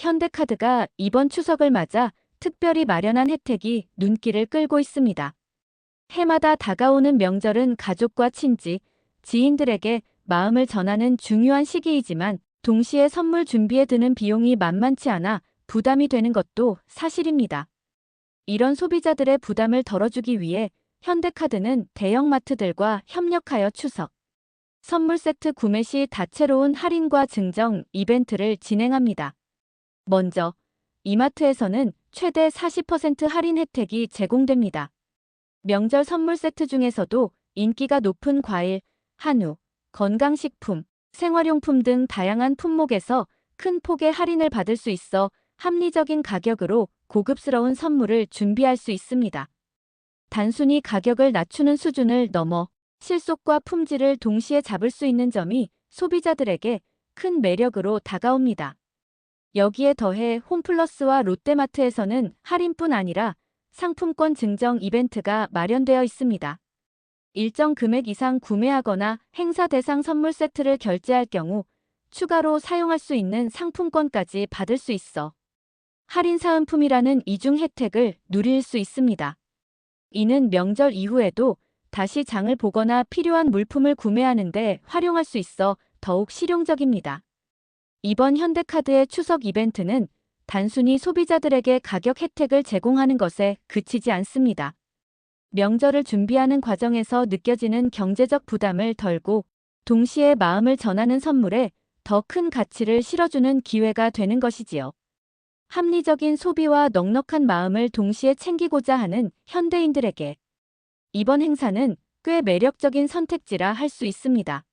현대카드가 이번 추석을 맞아 특별히 마련한 혜택이 눈길을 끌고 있습니다. 해마다 다가오는 명절은 가족과 친지, 지인들에게 마음을 전하는 중요한 시기이지만 동시에 선물 준비에 드는 비용이 만만치 않아 부담이 되는 것도 사실입니다. 이런 소비자들의 부담을 덜어주기 위해 현대카드는 대형마트들과 협력하여 추석, 선물 세트 구매 시 다채로운 할인과 증정 이벤트를 진행합니다. 먼저, 이마트에서는 최대 40% 할인 혜택이 제공됩니다. 명절 선물 세트 중에서도 인기가 높은 과일, 한우, 건강식품, 생활용품 등 다양한 품목에서 큰 폭의 할인을 받을 수 있어 합리적인 가격으로 고급스러운 선물을 준비할 수 있습니다. 단순히 가격을 낮추는 수준을 넘어 실속과 품질을 동시에 잡을 수 있는 점이 소비자들에게 큰 매력으로 다가옵니다. 여기에 더해 홈플러스와 롯데마트에서는 할인뿐 아니라 상품권 증정 이벤트가 마련되어 있습니다. 일정 금액 이상 구매하거나 행사 대상 선물 세트를 결제할 경우 추가로 사용할 수 있는 상품권까지 받을 수 있어 할인 사은품이라는 이중 혜택을 누릴 수 있습니다. 이는 명절 이후에도 다시 장을 보거나 필요한 물품을 구매하는데 활용할 수 있어 더욱 실용적입니다. 이번 현대카드의 추석 이벤트는 단순히 소비자들에게 가격 혜택을 제공하는 것에 그치지 않습니다. 명절을 준비하는 과정에서 느껴지는 경제적 부담을 덜고 동시에 마음을 전하는 선물에 더 큰 가치를 실어주는 기회가 되는 것이지요. 합리적인 소비와 넉넉한 마음을 동시에 챙기고자 하는 현대인들에게 이번 행사는 꽤 매력적인 선택지라 할 수 있습니다.